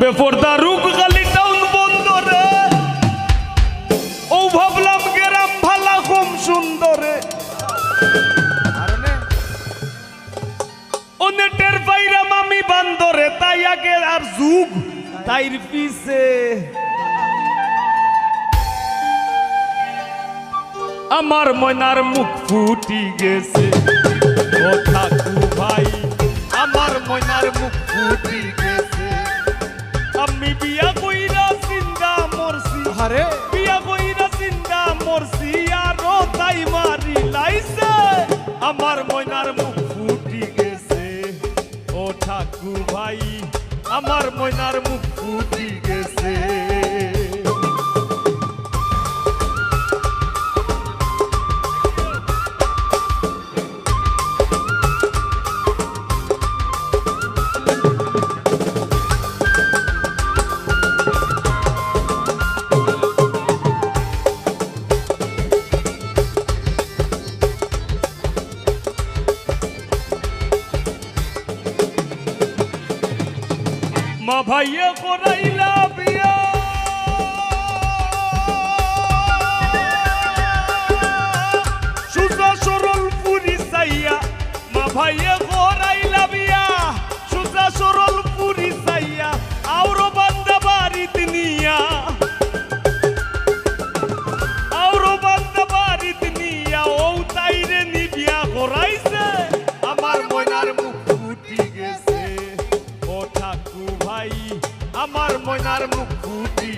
বেপরদা রুক খালি টাউন বন্ধ রে। ও ভাবলাম গেরাম ভালা কম সুন্দরে। ও নেটের বাইরাম আমি বান্দরে, তাই আগে আর যুগ, তাইর পিছে। আমার ময়নার মুখ ফুটি গেছে। ও ঠাকু ভাই, আমার ময়নার মুখ ফুটি গেছে। আমি বিয়া কইরা চিন্তা মরছি। আরে বিয়া কইরা চিন্তা মরছি আর তাই মারি লাইছে। আমার ময়নার মুখ ফুটি গেছে। ও ঠাকুর ভাই আমার ময়নার মুখ ফুটি আমার ময়নার মুখ ফুটি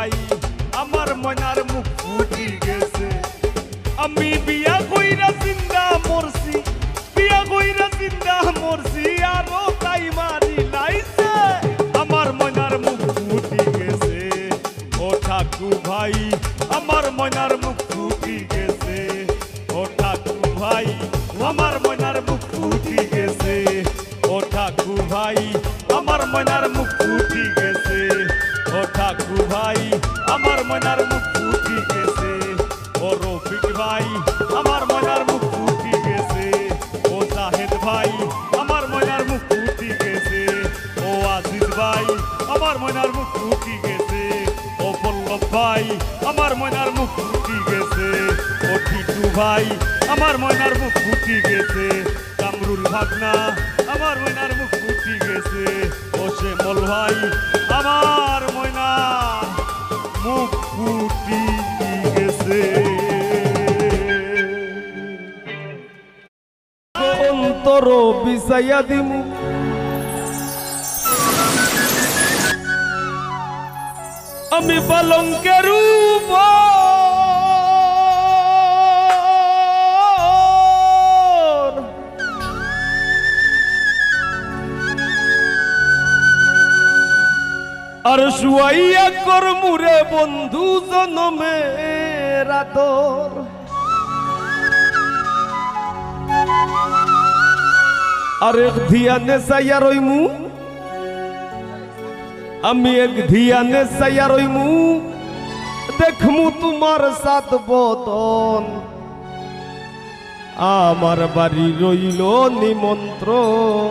ভাই, আমার মনার মুখ ফুটি গেছে। আমি বিয়া কইরা চিন্তা মরছি, বিয়া কইরা চিন্তা মরছি, আরও তাই মারি লাইছে। আমার মনার মুখ ফুটি গেছে। ও ঠাকুর ভাই, আমার ময়নার আমার ময়নার মুখ ফুটি গেছে। ও টিটু ভাই, আমার ময়নার মুখ ফুটি গেছে। কামরুল ভাগনা, আমার ময়নার মুখ ফুটি গেছে। ও শ্যামল ভাই, আমার ময়নার মুখ ফুটি গেছে। অন্তর বিষাইয়া দিমু। আমি পালঙ্কের উপর আর শুয়াইয়া কর মুরে বন্ধু জনমে রাতর। আর ধিয়ানে সাইয়া রইমু আমি এক ধিয়ানে সাইয়া রইমু দেখমু তোমার সাত বদন। আমার বাড়ি রইল নিমন্ত্রণ।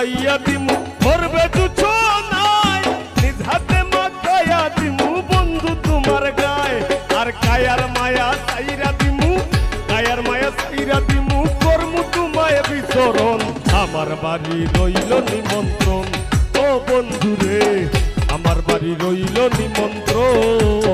জ্বালাইয়া দিমু। করবে দুছনায় নিজ হাতে মাখাইয়া দিমু। বন্ধু তোমার গায়ে, আর কায়ার মায়া সাইরা দিমু। কায়ার মায়া সাইরা দিমু। কর্মু তোমায় বিচরণ, আমার বাড়ি রইল নিমন্ত্রণ। ও বন্ধুরে, আমার বাড়ি রইল নিমন্ত্রণ।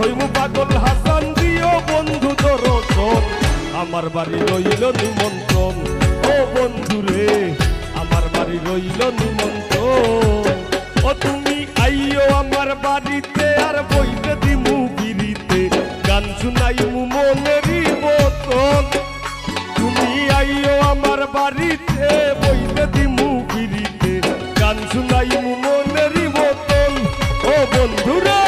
হইব পাগল হাসান দিও বন্ধু দরশন আমার বাড়ি রইল নিমন্ত্রণ। ও বন্ধু রে, আমার বাড়ি রইল নিমন্ত্রণ। ও তুমি আইও আমার বাড়িতে, আর বইতে দিমু বিরিতে গান শুনাইমু মনেরই মতন তুমি আইও আমার বাড়িতে, বইতে দিমু বিরিতে গান শুনাইমু মনেরই মতন ও বন্ধু রে আমার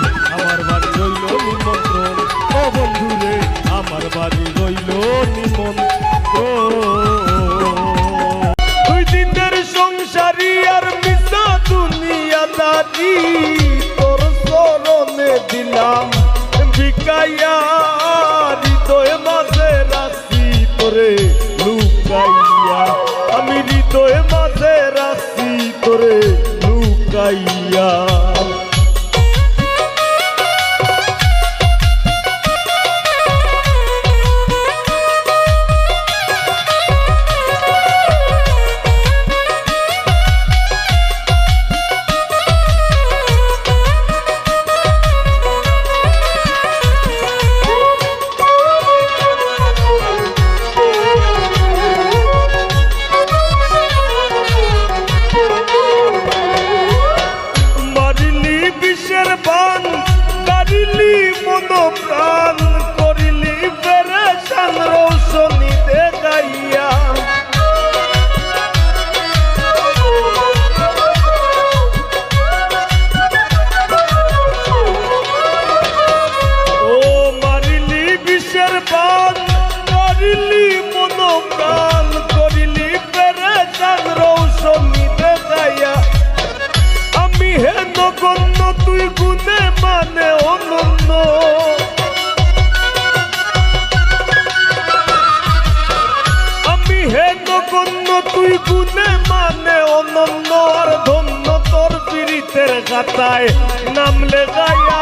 গাতায় নাম লেগাইয়া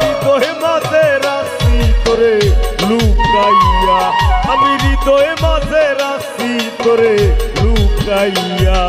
হৃদয় মাঝে রাশি করে লুকাইয়া। আমি হৃদয় মাঝে রাশি করে লুকাইয়া।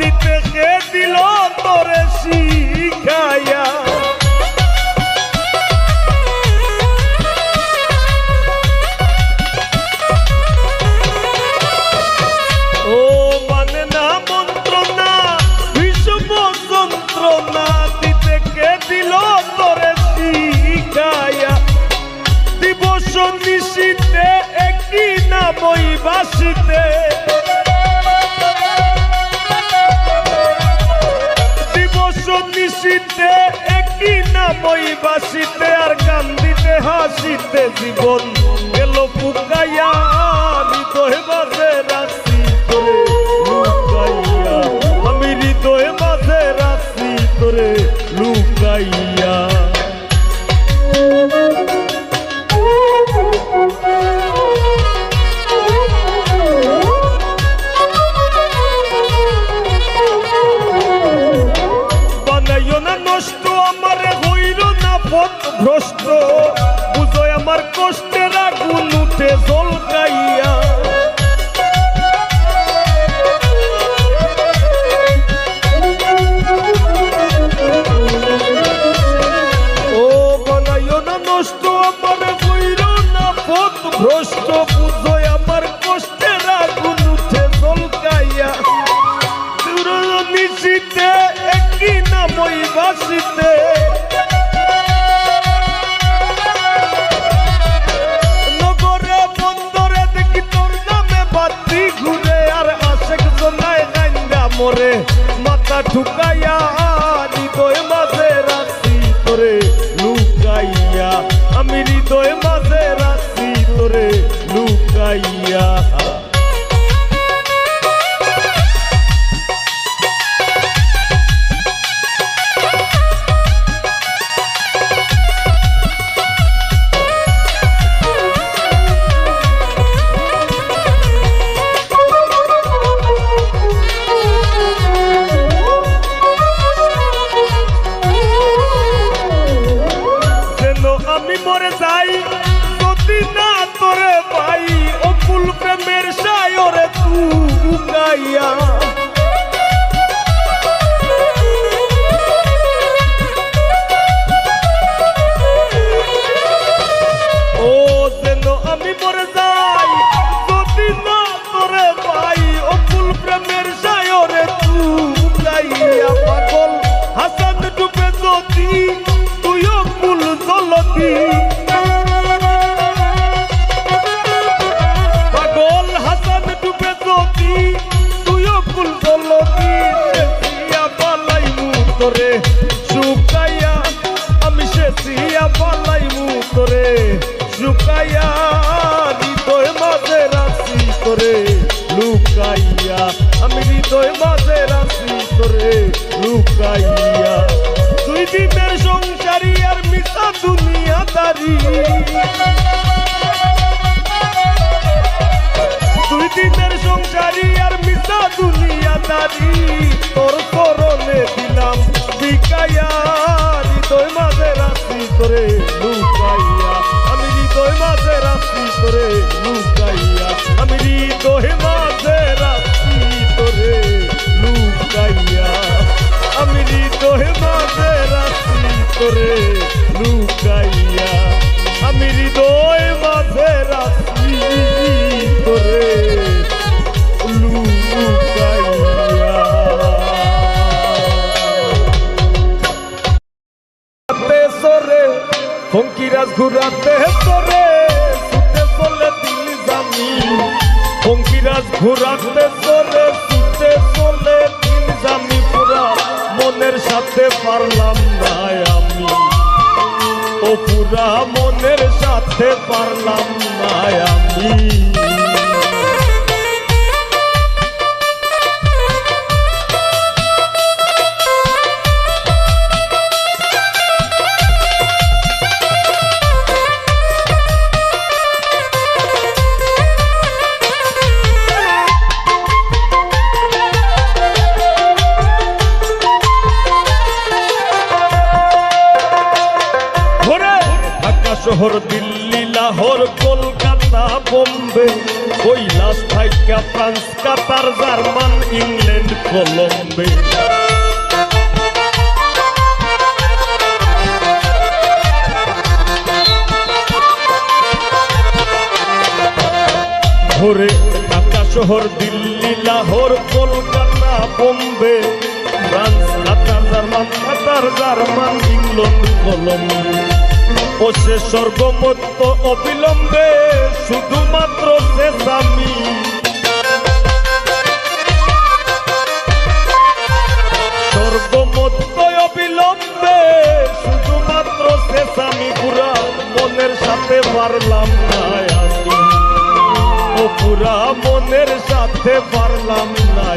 দিতে কে দিল তোরে শীত বাসিতে জীবন গেল পুকাইয়া আমি তো বাজে রাশি তোরে লুকাইয়া। আমি হৃদয়ে বাজে রাশি তোরে লুকাইয়া। লুকাইয়া, আমি হৃদয় মাঝে রাশি তোরে লুকাইয়া। দুই দিনের সংসারী আর মিশা দুনিয়াদারি দুই দিনের সংসারী আর মিশা দুনিয়াদারি তোর করলে দিলাম বিকাইয়া, হৃদয় মাঝে রাশি করে লুকাইয়া। আমি হৃদয় মাঝে রাশি করে লুকাইয়া, আমি হৃদয় করে লুকাইয়া আমি হৃদয় মাঝে সরে ফঙ্কিরাজ ঘুরাতে দিল জামি ফঙ্কিরাজ ঘুরাতে সরে সুতে চলে দিল জামি পুরা মনের সাথে পারলাম পুরা মনের সাথে পারলাম না শহর দিল্লি, লাহোর, কলকাতা, বোম্বে, কৈলাস থাইকা ফ্রান্স, কাতার, জার্মান, ইংল্যান্ড, কলম্বে। ঘোরে ঢাকা শহর Delhi, Lahore, Kolkata, Bombay, France, Qatar, German Qatar, German, England, কলম্বে। ও সে স্বর্গমত্ত অবিলম্বে শুধুমাত্র সে আমি স্বর্গমত্ত অবিলম্বে শুধুমাত্র শেষ আমি পুরা মনের সাথে পারলাম না ও পুরা মনের সাথে পারলাম না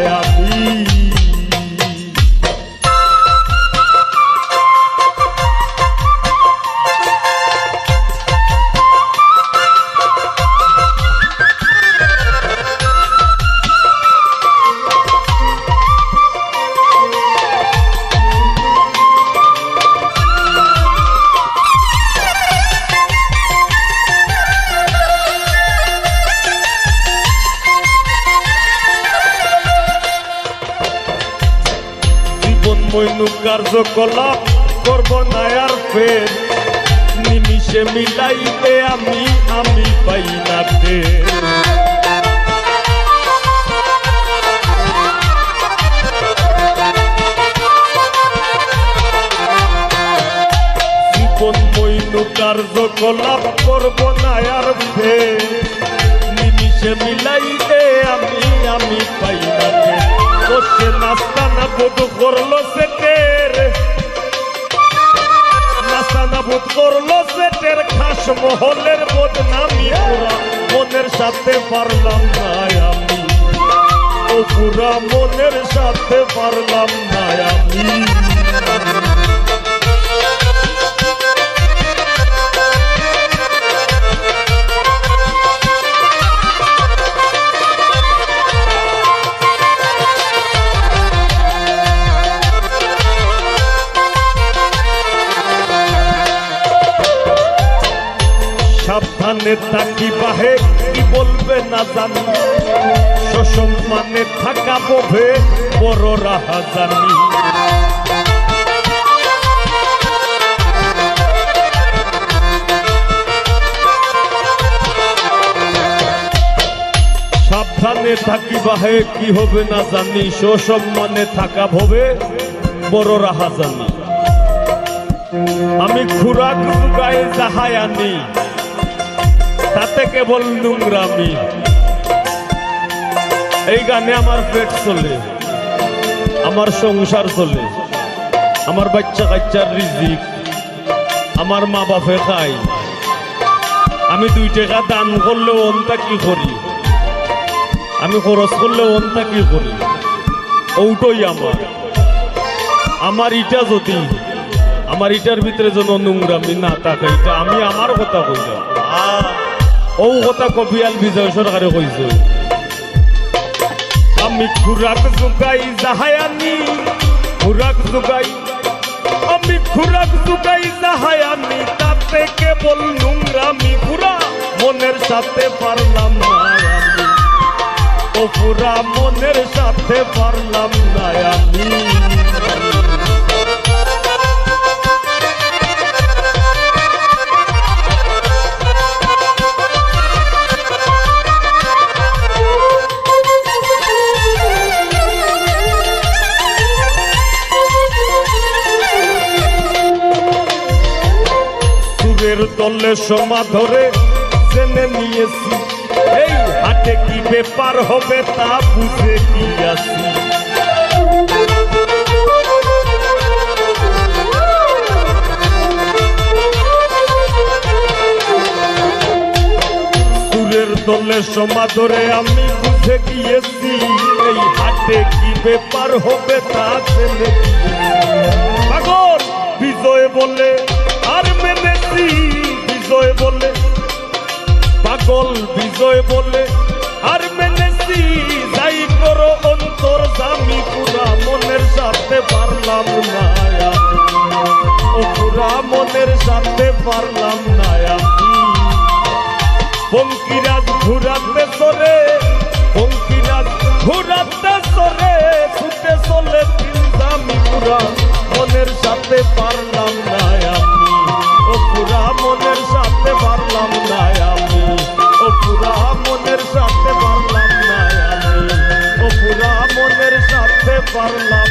কার্যকলাপ করব না আর ফের। নিমিষে মিলাইতে আমি আমি পাই না কার্যকলাপ করব নিমিষে মিলাইতে আমি আমি পাই না। বসে নাস্তা না বোধ করল সেটের বোধ করল সেটের খাস মহলের বদনামি পুরা, মনের সাথে পারলাম না আমি। ও পুরা, মনের সাথে পারলাম আমি। থাকি বাহে, কি বলবে না জানি। সসম্মানে থাকা বোভে বড় রাহা জানি সাবধানে থাকি বাহে, কি হবে না জানি। সসম্মানে থাকা ভবে বড় রাহা জানি আমি খুরাক গায়ে যাহাই আনি তাতে কেবল নোংরামি। এই গানে আমার পেট চলে, আমার সংসার চলে, আমার বাচ্চা কাচ্চার রিজিক, আমার মা বাপে খাই আমি দুই টাকা দান করলে অনটা কি করি? আমি খরচ করলে অনটা কি করি? ওটাই আমার। আমার ইটা যদি, আমার ইটার ভিতরে যেন নোংরামি না থাকে, এটা আমি আমার কথা কইলাম। ও কথা কবিয়াল বিজয় সরকারে কইছে আমি খুরাক জোগাই যাহাই আনি খুরাক জোগাই আমি খুরাক জোগাই যাহাই তাতে কেবল নোংরামি পুরা মনের সাথে পারলাম না আমি ও পুরা মনের সাথে পারলাম না আমি সমা ধরে জেনে নিয়েছি। এই হাটে কি ব্যাপার হবে তা বুঝে সুরের দলে সমা আমি বুঝে গিয়েছি এই হাটে কি ব্যাপার হবে তা জেনে বলে, আর মেনেছি যাই করো অন্তর জামি পুরা মনের সাথে পারলাম না ও পুরা মনের সাথে পারলাম না আমি বঙ্কিরাজ ঘুরাতে সরে বঙ্কিরাজ ঘুরাতে সরে, ছুটে চলে আমি পুরা মনের সাথে পারলাম না for love.